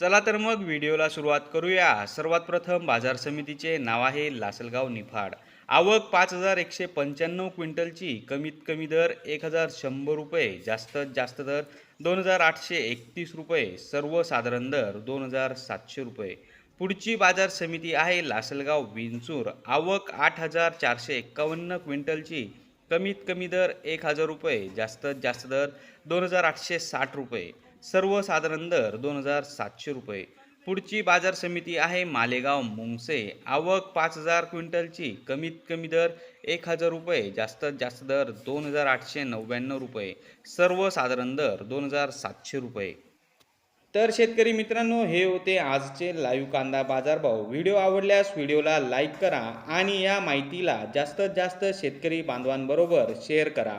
चला तर मग व्हिडिओला सुरुवात करूया. सर्वात प्रथम बाजार समितीचे नाव आहे लासलगाव निफाड. आवक पाच हजार एकशे पंच्याण्णव क्विंटलची कमीत कमी दर एक हजार शंभर रुपये जास्तीत जास्त दर दोन हजार आठशे एकतीस रुपये सर्वसाधारण दर दोन हजार सातशे रुपये. पुढची बाजार समिती आहे लासलगाव विंचूर. आवक आठ हजार चारशे एक्कावन्न क्विंटलची कमीत कमी दर एक हजार रुपये जास्तीत जास्त दर दोन हजार आठशे साठ रुपये. सर्वसाधारण दर दोन हजार सातशे रुपये. पुढची बाजार समिती आहे मालेगाव मुंगसे. आवक पाच हजार क्विंटलची. कमीत कमी दर एक हजार रुपये. जास्तीत जास्त दर दोन हजार आठशे नव्याण्णव रुपये. सर्वसाधारण दर दोन हजार सातशे रुपये. तर शेतकरी मित्रांनो हे होते आजचे लाईव्ह कांदा बाजारभाव. व्हिडिओ आवडल्यास व्हिडिओला लाईक करा आणि या माहितीला जास्तीत जास्त शेतकरी बांधवांबरोबर शेअर करा.